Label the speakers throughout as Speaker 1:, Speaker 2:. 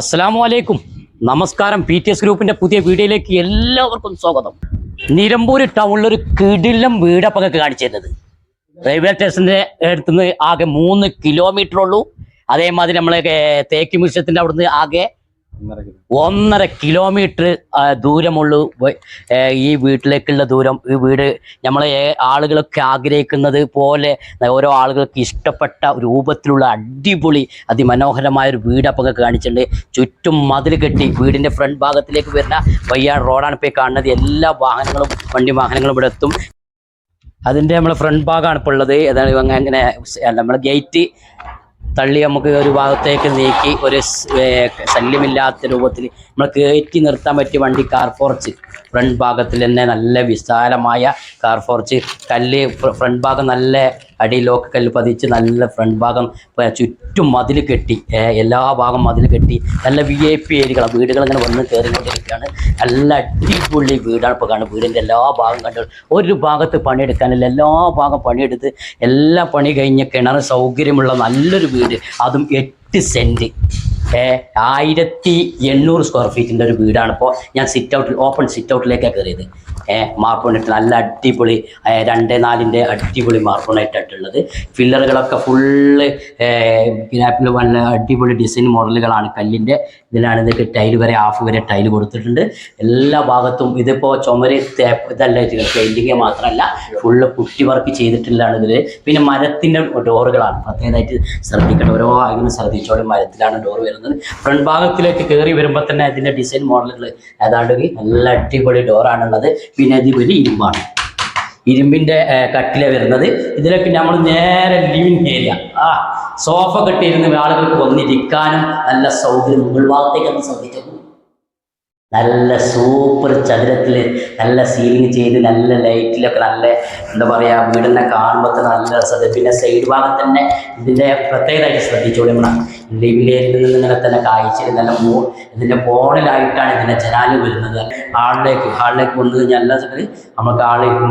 Speaker 1: അസ്സലാമു അലൈക്കും നമസ്കാരം. പി ടി എസ് ഗ്രൂപ്പിന്റെ പുതിയ വീഡിയോയിലേക്ക് എല്ലാവർക്കും സ്വാഗതം. നിലമ്പൂർ ഒരു കിടിലം വീടപ്പൊക്കെ കാണിച്ചിരുന്നത് റെയിൽവേ സ്റ്റേഷന്റെ അടുത്തുനിന്ന് ആകെ മൂന്ന് കിലോമീറ്റർ ഉള്ളൂ. അതേമാതിരി നമ്മളെ തേക്ക് മ്യൂസിയത്തിന്റെ അവിടുന്ന് ആകെ ഒന്നര കിലോമീറ്റർ ദൂരമുള്ളൂ. ഈ വീട്ടിലേക്കുള്ള ദൂരം ഈ വീട്. നമ്മളെ ആളുകളൊക്കെ ആഗ്രഹിക്കുന്നത് പോലെ ഓരോ ആളുകൾക്ക് ഇഷ്ടപ്പെട്ട രൂപത്തിലുള്ള അടിപൊളി അതിമനോഹരമായ ഒരു വീട് വീടപ്പൊക്കെ കാണിച്ചിട്ടുണ്ട്. ചുറ്റും മതിൽ കെട്ടി വീടിന്റെ ഫ്രണ്ട് ഭാഗത്തിലേക്ക് വരുന്ന വയ്യാട് റോഡാണ് ഇപ്പോൾ കാണുന്നത്. എല്ലാ വാഹനങ്ങളും വണ്ടി വാഹനങ്ങളും ഇവിടെ എത്തും. അതിന്റെ നമ്മളെ ഫ്രണ്ട് ഭാഗമാണ് ഇപ്പോൾ ഉള്ളത്. അതാണ് അങ്ങനെ നമ്മളെ ഗേറ്റ് തള്ളി നമുക്ക് ഒരു ഭാഗത്തേക്ക് നീക്കി ഒരു ശല്യമില്ലാത്ത രൂപത്തിൽ നമ്മൾ കയറ്റി നിർത്താൻ പറ്റിയ വണ്ടി കാർ ഫോർച്ച് ഫ്രണ്ട് ഭാഗത്തിൽ തന്നെ നല്ല വിശാലമായ കാർ ഫോർച്ച് കല്ല് ഫ്രണ്ട് ഭാഗം നല്ല അടിയിലൊക്കെ കല്ല് പതിച്ച് നല്ല ഫ്രണ്ട് ഭാഗം ചുറ്റും മതിൽ കെട്ടി. എല്ലാ ഭാഗം മതിൽ കെട്ടി. നല്ല വി ഐ പി ഏരിയകളാണ് വീടുകൾ ഇങ്ങനെ വന്ന് കയറിക്കൊണ്ടിരിക്കുകയാണ് നല്ല അടിപൊളി വീടാണ് ഇപ്പോൾ കാണുന്നത്. വീടിന്റെ എല്ലാ ഭാഗം കണ്ടു? ഒരു ഭാഗത്ത് പണിയെടുക്കാനില്ല. എല്ലാ ഭാഗം പണിയെടുത്ത് എല്ലാ പണി കഴിഞ്ഞ കിണർ സൗകര്യമുള്ള നല്ലൊരു വീട്. അതും എട്ട് സെന്റ് ആയിരത്തി എണ്ണൂറ് സ്ക്വയർ ഫീറ്റിന്റെ ഒരു വീടാണ് ഇപ്പോൾ ഞാൻ സിറ്റ് ഔട്ടിൽ ഓപ്പൺ സിറ്റ് ഔട്ടിലേക്കാണ് കയറിയത് ഏ മാർബോണിട്ട് നല്ല അടിപൊളി രണ്ട് നാലിന്റെ അടിപൊളി മാർബോണായിട്ടായിട്ടുള്ളത് ഫില്ലറുകളൊക്കെ ഫുള്ള് ഗ്രാപ്പിൽ നല്ല അടിപൊളി ഡിസൈൻ മോഡലുകളാണ് കല്ലിന്റെ ഇതിലാണ് ഇതൊക്കെ ടൈൽ വരെ ഹാഫ് വരെ ടൈൽ കൊടുത്തിട്ടുണ്ട്. എല്ലാ ഭാഗത്തും ഇതിപ്പോൾ ചുമര് ഇതല്ല പെയിന്റിങ് മാത്രമല്ല ഫുള്ള് പുട്ടി വർക്ക് ചെയ്തിട്ടുള്ളതാണ് ഇതിൽ പിന്നെ മരത്തിന്റെ ഡോറുകളാണ് പ്രത്യേകമായിട്ട് ശ്രദ്ധിക്കണം ഓരോ ആഗ്രഹം ശ്രദ്ധിച്ചോളി. മരത്തിലാണ് ഡോർ വരുന്നത്. ഫ്രണ്ട് ഭാഗത്തിലേക്ക് കയറി വരുമ്പോൾ തന്നെ അതിന്റെ ഡിസൈൻ മോഡലുകൾ ഏതാണ്ട് നല്ല അടിപൊളി ഡോറാണുള്ളത് പിന്നെ ഇത് വലിയ ഇരുമ്പാണ്. ഇരുമ്പിന്റെ കട്ടിലെ വരുന്നത്. ഇതിലൊക്കെ നമ്മൾ നേരെ ലിവിങ് ഏരിയ ആ സോഫ കെട്ടിയിരുന്ന് ആളുകൾക്ക് വന്നിരിക്കാനും നല്ല സൗകര്യം മുകൾ ഭാഗത്തേക്ക് ഒന്ന് ശ്രദ്ധിച്ചു നല്ല സൂപ്പർ ചതുരത്തിൽ നല്ല സീലിംഗ് ചെയ്ത് നല്ല ലൈറ്റിലൊക്കെ നല്ല എന്താ പറയുക വീടിനെ കാണുമ്പോൾ തന്നെ നല്ല രസം പിന്നെ സൈഡ് ഭാഗം തന്നെ ഇതിന്റെ പ്രത്യേകതയായിട്ട് ശ്രദ്ധിച്ചോളി ഏരിയയിൽ നിന്ന് ഇങ്ങനെ തന്നെ കാഴ്ചയിൽ നല്ല മൂ ഇതിന്റെ ഫോണിലായിട്ടാണ് ഇതിന്റെ ജനാല് വരുന്നത്. ആളിലേക്ക് ഹാളിലേക്ക് വന്നു കഴിഞ്ഞാൽ എല്ലാ സ്ഥലത്ത് നമുക്ക്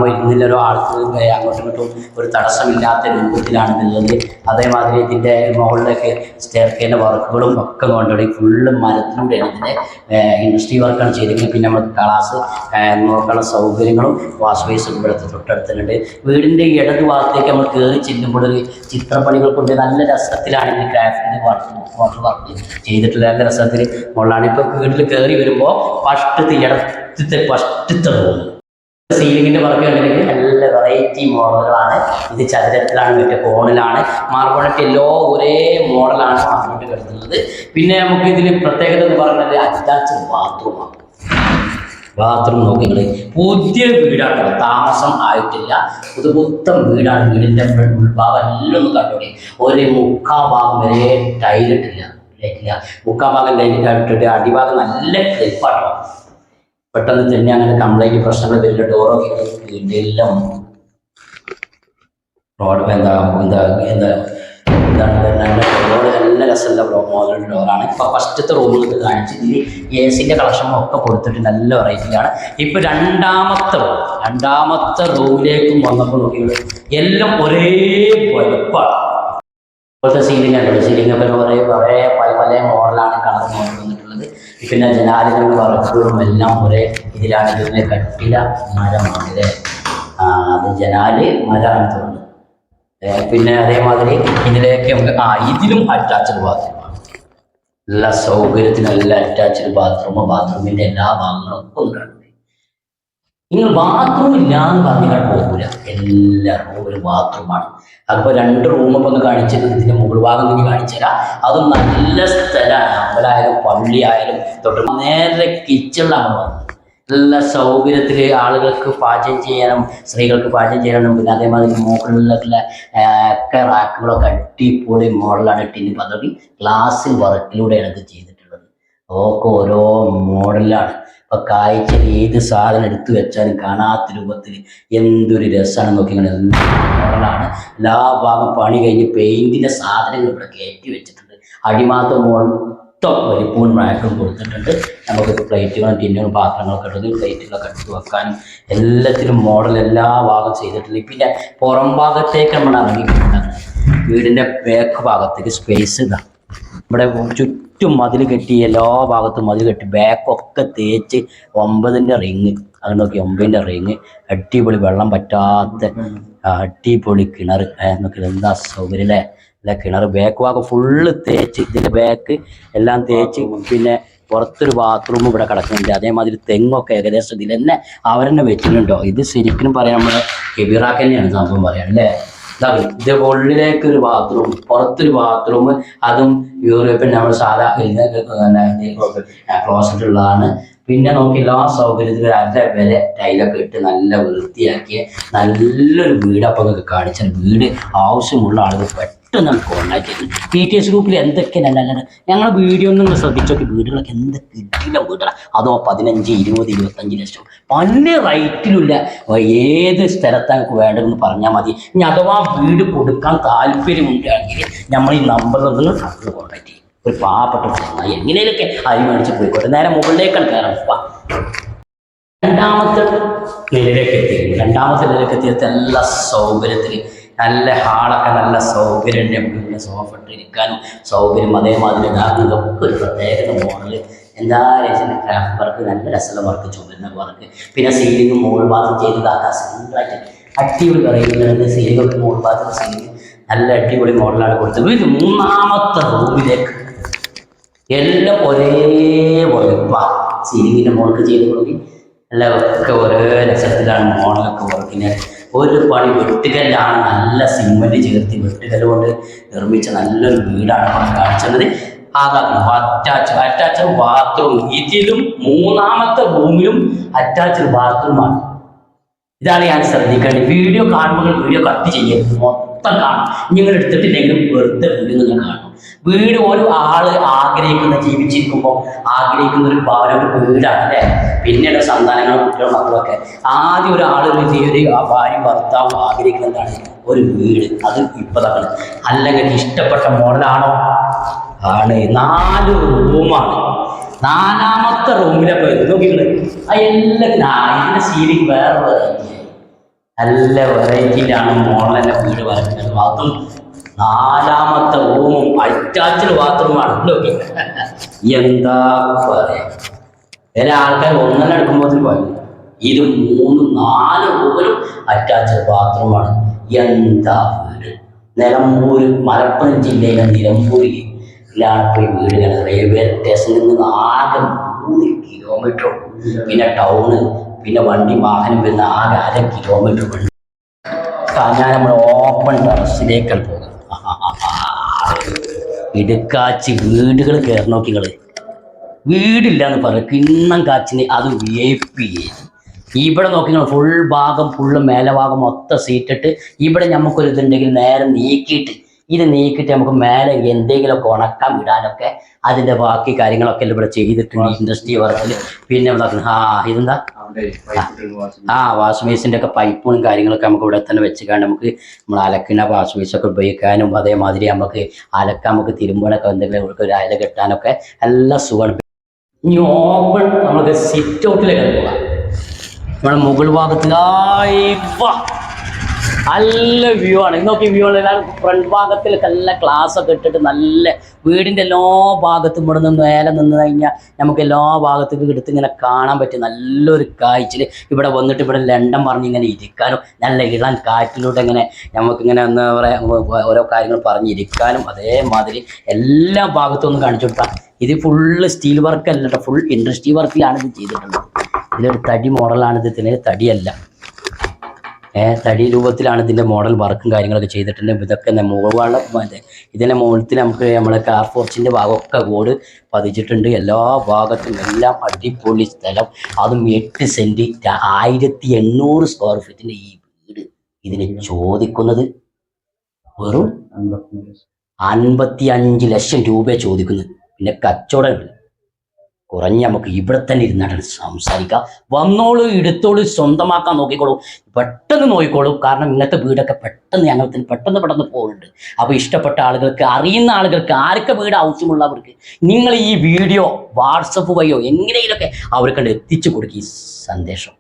Speaker 1: ഇരുന്നില്ല ഒരു ആൾക്ക് അങ്ങോട്ടും ഇങ്ങോട്ടും ഒരു തടസ്സമില്ലാത്ത രൂപത്തിലാണ് ഇതുള്ളത് അതേമാതിരി ഇതിന്റെ മുകളിലേക്ക് സ്റ്റേർക്കേന്റെ വർക്കുകളും ഒക്കെ കൊണ്ടുപോയി. ഫുള്ള് മരത്തിലൂടെയാണ് ഇതിന്റെ ഇൻഡസ്ട്രി വർക്കാണ് ചെയ്തിരിക്കുന്നത്. പിന്നെ നമുക്ക് ക്ലാസ് നോക്കാനുള്ള സൗകര്യങ്ങളും വാഷ് ബേസും ഇവിടുത്തെ തൊട്ടടുത്തുണ്ട്. വീടിന്റെ ഇടത് ഭാഗത്തേക്ക് നമ്മൾ കയറി ചെല്ലുമ്പോൾ ഒരു ചിത്രപ്പണികൾ കൊണ്ട് നല്ല രസത്തിലാണ് ഈ ക്രാഫ്റ്റിന്റെ വാട്ടർ വാട്ടർ വർക്ക് ചെയ്തിട്ടുള്ള നല്ല രസത്തിൽ മുകളിലാണ്. ഇപ്പോൾ വീട്ടിൽ കയറി വരുമ്പോൾ ഫസ്റ്റത്തെ ഇടത്തെ ഫസ്റ്റത്തെ റൂം സീലിങ്ങിന്റെ വർക്ക് നല്ല വെറൈറ്റി മോഡലുകളാണ് ഇത് ചതുരത്തിലാണ് മറ്റേ കോണിലാണ്. മാർബോണറ്റ് എല്ലോ ഒരേ മോഡലാണ് മാർബോണറ്റ് കിടക്കുന്നത്. പിന്നെ നമുക്ക് ഇതിൽ പ്രത്യേകത എന്ന് പറയുന്നത് അറ്റാച്ച്ഡ് ബാത്റൂമാണ് ബാത്റൂം നോക്കി നിങ്ങൾ പുതിയ വീടാണ് താമസം ആയിട്ടില്ല. പുതുപുത്തം വീടാണ്. വീടിന്റെ ഉൾഭാഗം എല്ലാം ഒന്ന് കണ്ടോളി ഒരു മുക്കാ ഭാഗം വരെ ടൈലിട്ടില്ല മുക്കാ ഭാഗം ലൈറ്റ് ഇട്ടിട്ട് അടിഭാഗം നല്ല ക്ലിപ്പാട്ടോ പെട്ടെന്ന് തന്നെ അങ്ങനെ കംപ്ലൈന്റ് പ്രശ്നങ്ങൾ വലിയ ഡോറൊക്കെ എല്ലാം റോഡ് എന്താ എന്താ എന്താ എന്താണ് നല്ല റോഡ് നല്ല രസമുള്ള മോഡൽ ഡോറാണ് ഇപ്പൊ ഫസ്റ്റത്തെ റൂമിൽ കാണിച്ച് ഇതിൽ എ സിന്റെ കളക്ഷൻ ഒക്കെ കൊടുത്തിട്ട് നല്ല വെറൈറ്റിയാണ് ഇപ്പൊ രണ്ടാമത്തെ രണ്ടാമത്തെ റൂമിലേക്കും വന്നപ്പോൾ നോക്കിയത് എല്ലാം ഒരേ വലുപ്പമാണ്. ഇപ്പോഴത്തെ സീലിംഗ് ആണ് സീലിംഗ് ഒക്കെ കുറേ കുറേ പല പല മോഡലാണ് കളർ മോഡൽ പിന്നെ ജനാലുകളുടെ വർക്കുകളും എല്ലാം ഒരേ ഇതിലാണ് ഇതിന്റെ കട്ടില മരമാണ് അല്ലേ അത് ജനാല് മരമാണ് തോന്നുന്നത് പിന്നെ അതേമാതിരി ഇതിലേക്ക് നമുക്ക് ആ ഇതിലും അറ്റാച്ച്ഡ് ബാത്റൂമാണ് എല്ലാ സൗകര്യത്തിനും എല്ലാ അറ്റാച്ച്ഡ് ബാത്റൂം ബാത്റൂമിന്റെ എല്ലാ ഭാഗങ്ങളും ഉണ്ട്. നിങ്ങൾ ബാത്റൂം ഇല്ലാന്ന് പറഞ്ഞാൽ പോകൂല. എല്ലാ റൂമിലും ബാത്റൂമാണ് അതിപ്പോ രണ്ട് റൂം റൂമൊക്കെ ഒന്ന് കാണിച്ചിട്ട് ഇതിന്റെ മുകൾ ഭാഗം ഒന്ന് കാണിച്ചുതരാം അതും നല്ല സ്ഥലമാണ്. അമ്പലായാലും പള്ളി ആയാലും തൊട്ട് നേരെ കിച്ചണിലാണ് വന്നത് നല്ല സൗകര്യത്തിൽ ആളുകൾക്ക് പാചകം ചെയ്യാനും സ്ത്രീകൾക്ക് പാചകം ചെയ്യാനും പിന്നെ അതേമാതിരി മുകളിലുള്ള ഒക്കെ റാക്കുകളൊക്കെ അടിപൊളി മോഡലാണ് ടിന് പദ്ധതി ഗ്ലാസ് വർക്കിലൂടെയാണ് ഇത് ചെയ്തിട്ടുള്ളത്. ഓക്കെ ഓരോ മോഡലാണ് ഇപ്പൊ കാഴ്ചയിൽ ഏത് സാധനം എടുത്തു വെച്ചാലും കാണാത്ത രൂപത്തിൽ എന്തൊരു രസമാണ് നോക്കി മോഡലാണ് എല്ലാ ഭാഗം പണി കഴിഞ്ഞ് പെയിന്റിന്റെ സാധനങ്ങൾ ഇവിടെ കയറ്റി വെച്ചിട്ടുണ്ട്. അടിമാത്ത മൊത്തം വലിപ്പവും മാറ്റവും കൊടുത്തിട്ടുണ്ട്. നമുക്ക് പ്ലേറ്റുകളും ടിന്നുകളും പാത്രങ്ങളൊക്കെ ഉള്ളത് പ്ലേറ്റുകളൊക്കെ എടുത്ത് വെക്കാനും എല്ലാത്തിനും മോഡൽ എല്ലാ ഭാഗം ചെയ്തിട്ടുണ്ട്. പിന്നെ പുറം ഭാഗത്തേക്ക് നമ്മൾ ഇറങ്ങിയിട്ടുണ്ടാകും വീടിന്റെ ബാക്ക് ഭാഗത്തേക്ക് സ്പേസ് ഇതാണ് ഇവിടെ ചുറ്റും മതിൽ കെട്ടി എല്ലാ ഭാഗത്തും മതിൽ കെട്ടി ബാക്കൊക്കെ തേച്ച് ഒമ്പതിന്റെ റിങ് അങ്ങനെ നോക്കി ഒമ്പതിന്റെ റിങ് അടിപൊളി വെള്ളം പറ്റാത്ത അടിപൊളി കിണർ നോക്കി എന്താ സൗകര്യം അല്ലേ? അല്ല കിണർ ബാക്ക് ഭാഗം ഫുള്ള് തേച്ച് ഇതിന്റെ ബാക്ക് എല്ലാം തേച്ച് പിന്നെ പുറത്തൊരു ബാത്റൂം ഇവിടെ കിടക്കുന്നുണ്ട്. അതേമാതിരി തെങ്ങൊക്കെ ഏകദേശം ഇതിൽ തന്നെ അവരെന്നെ വെച്ചിട്ടുണ്ടോ. ഇത് ശരിക്കും പറയാൻ നമ്മുടെ കെബിറാക്ക് തന്നെയാണ് സംഭവം പറയാൻ അല്ലേ? ഇതാ ഇത് ഉള്ളിലേക്ക് ഒരു ബാത്റൂം പുറത്തൊരു ബാത്റൂം അതും യൂറോപ്യൻ നമ്മൾ സാധാ ക്ലോസറ്റ് ഉള്ളതാണ്. പിന്നെ നമുക്ക് എല്ലാ സൗകര്യത്തിലും അര വരെ ടൈലൊക്കെ ഇട്ട് നല്ല വൃത്തിയാക്കിയ നല്ലൊരു വീട് അപ്പം കാണിച്ചാൽ വീട് ആവശ്യമുള്ള ആളുകൾ പെട്ടെന്ന് കോൺടാക്ട് ചെയ്തു പി ടി എസ് ഗ്രൂപ്പിൽ എന്തൊക്കെ നല്ല നല്ല ഞങ്ങൾ വീഡിയോ ഒന്നും ശ്രദ്ധിച്ചോക്കി. വീടുകളൊക്കെ എന്തൊക്കെ കിട്ടില്ല വീടുകളാണ് അതോ പതിനഞ്ച് ഇരുപത് ഇരുപത്തഞ്ച് ലക്ഷം? പല റൈറ്റിലുമില്ല ഏത് സ്ഥലത്താണ് വേണ്ടതെന്ന് പറഞ്ഞാൽ മതി. ഇനി അഥവാ വീട് കൊടുക്കാൻ താല്പര്യമുണ്ടെങ്കിൽ നമ്മൾ ഈ നമ്പറിൽ നിന്ന് കോൺടാക്ട് ചെയ്യും. ഒരു പാവപ്പെട്ട എങ്ങനെയൊക്കെ അരി മേടിച്ച് പോയിക്കോട്ടെ. നേരെ മുകളിലേക്കാണ് കയറാൻ വാ. രണ്ടാമത്തെ നിലയിലേക്ക് എത്തി. രണ്ടാമത്തെ നിലയിലേക്ക് എത്തിയത് എല്ലാ സൗകര്യത്തിൽ നല്ല ഹാളൊക്കെ നല്ല സൗകര്യം പിന്നെ സോഫ ഇട്ടിരിക്കാനും സൗകര്യം അതേമാതിരി ഇതാക്കുന്നതൊക്കെ ഒരു പ്രത്യേകത മോഡൽ. എന്താ രസം ക്രാഫ്റ്റ് വർക്ക് നല്ല രസമുള്ള വർക്ക് ചുമരുന്ന വർക്ക്. പിന്നെ സീലിംഗ് മോൾ ഭാഗം ചെയ്തതാക്കാൻ സിമ്പിളായിട്ട് അടിപൊളി പറയുന്നത് സീലിംഗ് മോൾ ഭാഗത്ത് സീലിംഗ് നല്ല അടിപൊളി മോഡലാണ് കൊടുത്തത് ഇത് മൂന്നാമത്തെ റൂമിലേക്ക്. എല്ലാം ഒരേ വലുപ്പ സീലിങ്ങിന്റെ മോൾക്ക് ചെയ്ത് കൊടുക്കും. എല്ലാം ഒക്കെ ഒരേ രസത്തിലാണ് മോഡലൊക്കെ വർക്കിന് ഒരു പണി വെട്ടുകല്ലാണ് നല്ല സിമെന്റ് ചേർത്ത് വെട്ടുകല്ല് കൊണ്ട് നിർമ്മിച്ച നല്ലൊരു വീടാണ് നമ്മൾ കാണിച്ചത് അതാണ് അറ്റാച്ച് അറ്റാച്ച്ഡ് ബാത്റൂം ഇതിലും മൂന്നാമത്തെ റൂമിലും അറ്റാച്ച്ഡ് ബാത്റൂമാണ് ഇതാണ് ഞാൻ ശ്രദ്ധിക്കേണ്ടത്. വീഡിയോ കാണുമ്പോൾ വീഡിയോ കട്ട് ചെയ്യരുത് മൊത്തം കാണും. നിങ്ങൾ എടുത്തിട്ടില്ലെങ്കിലും വെറുതെ വീട് നിങ്ങൾ കാണും. വീട് ഒരു ആൾ ആഗ്രഹിക്കുന്ന ജീവിച്ചിരിക്കുമ്പോൾ ആഗ്രഹിക്കുന്ന ഒരു ഭവനം വീടാണ് അല്ലേ? പിന്നീട് സന്താനങ്ങളും കുട്ടികളും മക്കളൊക്കെ. ആദ്യം ഒരാൾ ഒരു ഒരു ഭാര്യ ഭർത്താവും ആഗ്രഹിക്കുന്നതാണ് ഒരു വീട്. അത് ഇപ്പതാണ് അല്ലെങ്കിൽ ഇഷ്ടപ്പെട്ട മോഡലാണോ? ആണ്. നാല് റൂമാണ്. നാലാമത്തെ റൂമിലെ ആ എല്ലാ ആ ഇതിന്റെ സീലിംഗ് വേറെ നല്ല വെറൈറ്റിയിലാണ് മോളിലെ വീട് വരയ്ക്കുന്നത്. അതും നാലാമത്തെ റൂമും അറ്റാച്ച്ഡ് ബാത്റൂമാണ്. എന്താ പറയാ? ചില ആൾക്കാർ ഒന്നെണ്ണം എടുക്കുമ്പോൾ പോയി. ഇത് മൂന്ന് നാല് റൂമിലും അറ്റാച്ച്ഡ് ബാത്റൂമാണ്. എന്താ വീട്? നിലമ്പൂർ മലപ്പുറം ജില്ലയിലെ നിലമ്പൂരിൽ വീട് വീടുകൾ റെയിൽവേ സ്റ്റേഷനിൽ നിന്ന് ആകെ മൂന്ന് കിലോമീറ്റർ പിന്നെ ടൗണ്. പിന്നെ വണ്ടി വാഹനം വരുന്ന ആകെ അര കിലോമീറ്റർ വണ്ടി. ഞാൻ നമ്മൾ ഓപ്പൺ ടെറസിലേക്കാണ് പോകുന്നത് ഇടുക്കാച്ചി വീടുകൾ കയറി നോക്കി നിങ്ങൾ വീടില്ല എന്ന് പറയും കിണ്ണം കാച്ചിന് അത് വി ഐ പി ഇവിടെ നോക്കി ഫുൾ ഭാഗം ഫുള്ള് മേലഭാഗം മൊത്തം സീറ്റിട്ട് ഇവിടെ നമുക്കൊരു ഇതുണ്ടെങ്കിൽ നേരെ നീക്കിയിട്ട് ഇത് നീക്കിയിട്ട് നമുക്ക് മേലെ എന്തെങ്കിലുമൊക്കെ ഉണക്കാൻ വിടാനൊക്കെ അതിന്റെ ബാക്കി കാര്യങ്ങളൊക്കെ ഇവിടെ ചെയ്തിട്ടുണ്ട് ഇൻഡസ്ട്രി വർക്കിൽ. പിന്നെ ആ ഇതെന്താ? ആ വാഷ് ബേസിന്റെ ഒക്കെ പൈപ്പും കാര്യങ്ങളൊക്കെ നമുക്ക് ഇവിടെ തന്നെ വെച്ച് കാണാൻ നമുക്ക് നമ്മൾ അലക്കുന്ന വാഷ് ബേസൊക്കെ ഉപയോഗിക്കാനും അതേമാതിരി നമുക്ക് അലക്കാൻ നമുക്ക് തിരുമ്പോണൊക്കെ എന്തെങ്കിലും ഒരു അയല കെട്ടാനൊക്കെ എല്ലാം സുഖമാണ്. ഇനി ഓപ്പൺ നമുക്ക് സിറ്റ് ഔട്ടിലേക്ക് പോകാം. നമ്മുടെ മുകൾ ഭാഗത്തിലായി. വാ. നല്ല വ്യൂ ആണ്. നോക്കി വ്യൂ ആണ് ഫ്രണ്ട് ഭാഗത്തിൽ നല്ല ക്ലാസ് ഒക്കെ ഇട്ടിട്ട് നല്ല വീടിന്റെ എല്ലാ ഭാഗത്തും ഇവിടെ നിന്ന് മേലെ നിന്ന് കഴിഞ്ഞാൽ നമുക്ക് എല്ലാ ഭാഗത്തേക്കും എടുത്ത് ഇങ്ങനെ കാണാൻ പറ്റും നല്ലൊരു കാഴ്ചയിൽ ഇവിടെ വന്നിട്ട് ഇവിടെ ലണ്ടൻ പറഞ്ഞ് ഇങ്ങനെ ഇരിക്കാനും നല്ല ഇളം കാറ്റിലൂടെ ഇങ്ങനെ നമുക്കിങ്ങനെ എന്താ പറയുക ഓരോ കാര്യങ്ങൾ പറഞ്ഞിരിക്കാനും അതേമാതിരി എല്ലാ ഭാഗത്തും ഒന്ന് കാണിച്ചു കൊടുക്കാം. ഇത് ഫുള്ള് സ്റ്റീൽ വർക്ക് അല്ല കേട്ടോ ഫുൾ ഇൻഡസ്ട്രി വർക്കിലാണ് ഇത് ചെയ്തിട്ടുള്ളത്. ഇതിലൊരു തടി മോഡലാണ് ഇത്. ഇതിന് തടിയല്ല. തടി രൂപത്തിലാണ് ഇതിന്റെ മോഡൽ വർക്കും കാര്യങ്ങളൊക്കെ ചെയ്തിട്ടുണ്ട്. ഇതൊക്കെ ന- ഇതിന്റെ മുകളിൽ നമുക്ക് നമ്മളെ കാർ ഫോർച്ചിന്റെ ഭാഗമൊക്കെ കോഡ് പതിച്ചിട്ടുണ്ട്. എല്ലാ ഭാഗത്തും എല്ലാം അടിപൊളി സ്ഥലം. അതും എട്ട് സെന്റ് ആയിരത്തി എണ്ണൂറ് സ്ക്വയർ ഫീറ്റിന്റെ ഈ വീട് ഇതിന് ചോദിക്കുന്നത് വെറും അൻപത്തി അഞ്ച് ലക്ഷം രൂപ ചോദിക്കുന്നത്. പിന്നെ കച്ചവടമുണ്ട് കുറഞ്ഞ നമുക്ക് ഇവിടെ തന്നെ ഇരുന്നിട്ടാണ് സംസാരിക്കാം വന്നോളൂ എടുത്തോളൂ സ്വന്തമാക്കാൻ നോക്കിക്കോളൂ. പെട്ടെന്ന് നോക്കിക്കോളൂ. കാരണം ഇങ്ങനത്തെ വീടൊക്കെ പെട്ടെന്ന് ഞങ്ങൾക്ക് പെട്ടെന്ന് പെട്ടെന്ന് പോകുന്നുണ്ട്. അപ്പോൾ ഇഷ്ടപ്പെട്ട ആളുകൾക്ക് അറിയുന്ന ആളുകൾക്ക് ആരൊക്കെ വീട് ആവശ്യമുള്ളവർക്ക് നിങ്ങൾ ഈ വീഡിയോ വാട്സപ്പ് വഴിയോ എങ്ങനെയൊക്കെ അവർക്ക് എത്തിച്ചു കൊടുക്കുക ഈ സന്ദേശം.